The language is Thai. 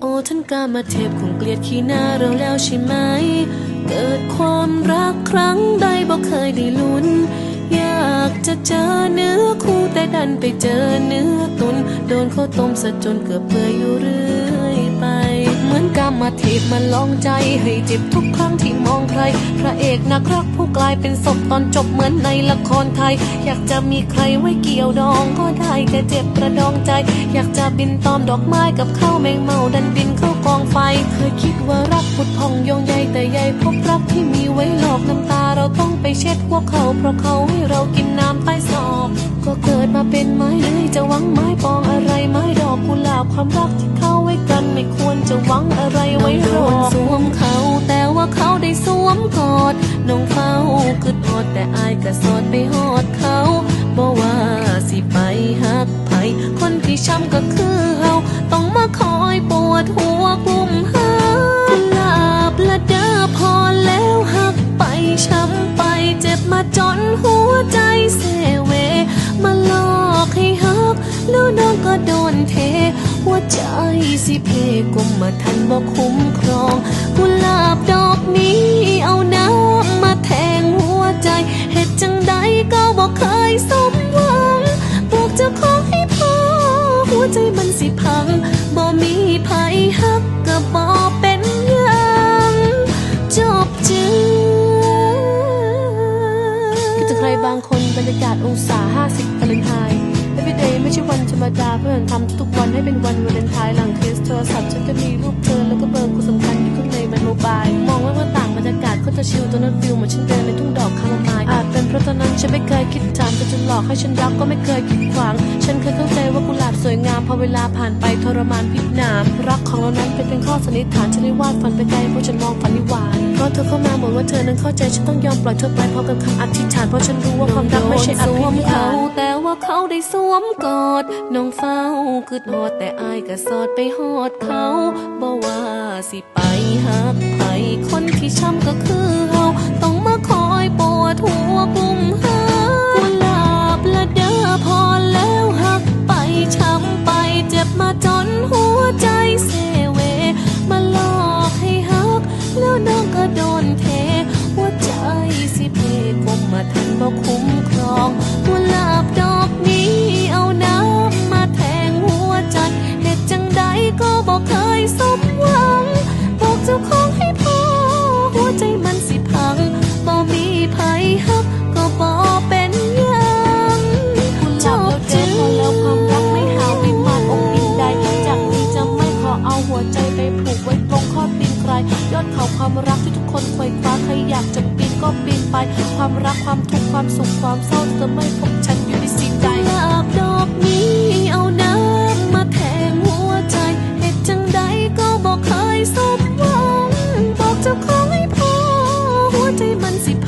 โอ้ท่านกามาเทพคงเกลียดขี้หน้าเราแล้วใช่ไหม เกิดความรักครั้งใดบอกเคยได้ลุ้น อยากจะเจอเนื้อคู่แต่ดันไปเจอเนื้อตุน โดนเขาต้มซะจนเกือบเปื่อยอยู่เรื่อย กรรมาเทพมาลองใจให้เจ็บทุกครั้งที่มองใคร พระเอกนักรักผู้กลายเป็นศพตอนจบเหมือนในละครไทย อยากจะมีใครไว้เกี่ยวดองก็ได้แต่เจ็บประดองใจ อยากจะบินตอมดอกไม้กับข้าวแมงเมาดันบินเข้ากองไฟ เคยคิดว่ารักพุดพองโยงใยแต่ใยพบรักที่มีไว้หลอกน้ำตาเราต้องไปเช็ดหัวเขาเพราะเขาให้เรากินน้ำใต้ศอกก็เกิดมาเป็นไม้เลยจะหวังไม้ปองอะไรไม้ดอกกุหลาบความรักที่เข้า ไม่ควรจะหวังอะไรไว้รอสวมเขา แต่ว่าเขาได้สวมกอดน้องเฝ้าคือทอดแต่อายก็สอดไปหอดเขาบอกว่าสิไปหักไผคนที่ช้ำก็คือเฮาต้องมาคอยปวดหัวกลุ่มหาลาบละเด้อพอแล้วหักไปช้ำไปเจ็บมาจนหัวใจเสเว มาหลอกให้ฮักแล้วน้องก็โดนเท ใจสิเพกลมมาทันบอกคุ้มครองกุหลาบดอกนี้เอาน้ำมาแทงหัวใจเหตุจังใดก็บอกเคยสมหวังบอกเจ้าของให้พอหัวใจมันสิพังบ่มีภัยฮักก็บ่เป็นยังจบจืคิดถึงใครบางคนบรรยากาศองศา 50วาเลนไทน์ Every day ไม่ใช่วันธรรมดาเพื่อนทำทุกวันให้เป็นวันวาเลนไทน์หลังเคสโทรศัพท์ฉันก็มีรูปเธอแล้วก็เบอร์คนสำคัญอยู่ข้างในมันโมบายมองว่าเมื่อต่างบรรยากาศเขาจะชิลตอนนั้นฟิลเหมือนฉันเดินในทุ่งดอกคาราไมล์อาจเป็นเพราะตอนนั้นฉันไม่เคยคิดถามแต่จนหลอกให้ฉันรักก็ไม่เคยคิดขวาง ฉันเคยเข้าใจว่ากุหลาบสวยงามพอเวลาผ่านไปทรมานพิษหนามรักของเรานั้นเป็นเพียงข้อสันนิษฐานฉันได้วาดฝันไปไกลเพราะฉันมองฝันนิหวานเพราะเธอเข้ามาเหมือนว่าเธอนั้นเข้าใจฉันต้องยอมปล่อยเธอไปพร้อมกับคำอธิษฐานเพราะฉันรู้ว่าความรักไม่ใช่อภินิหาร ว่าเขาได้สวมกอดน้องเฝ้าคือหอดแต่อายก็สอดไปหอดเขาบ่ว่าสิไปหักไผคนที่ช้ำก็คือเฮาต้องมาคอยปวดหัวกลุ่มหากุหลาบละเด้อพอแล้วหักไปช้ำไปเจ็บมาจน ไป ความรักความทุกข์ความสุขความเศร้าจะไม่พบฉันอยู่ในสิ่งใดลาบดอกนี้เอาน้ำมาแทงหัวใจเหตุจังใดก็บอกเคยสมหวังบอกเจ้าของให้พอหัวใจมันสิพ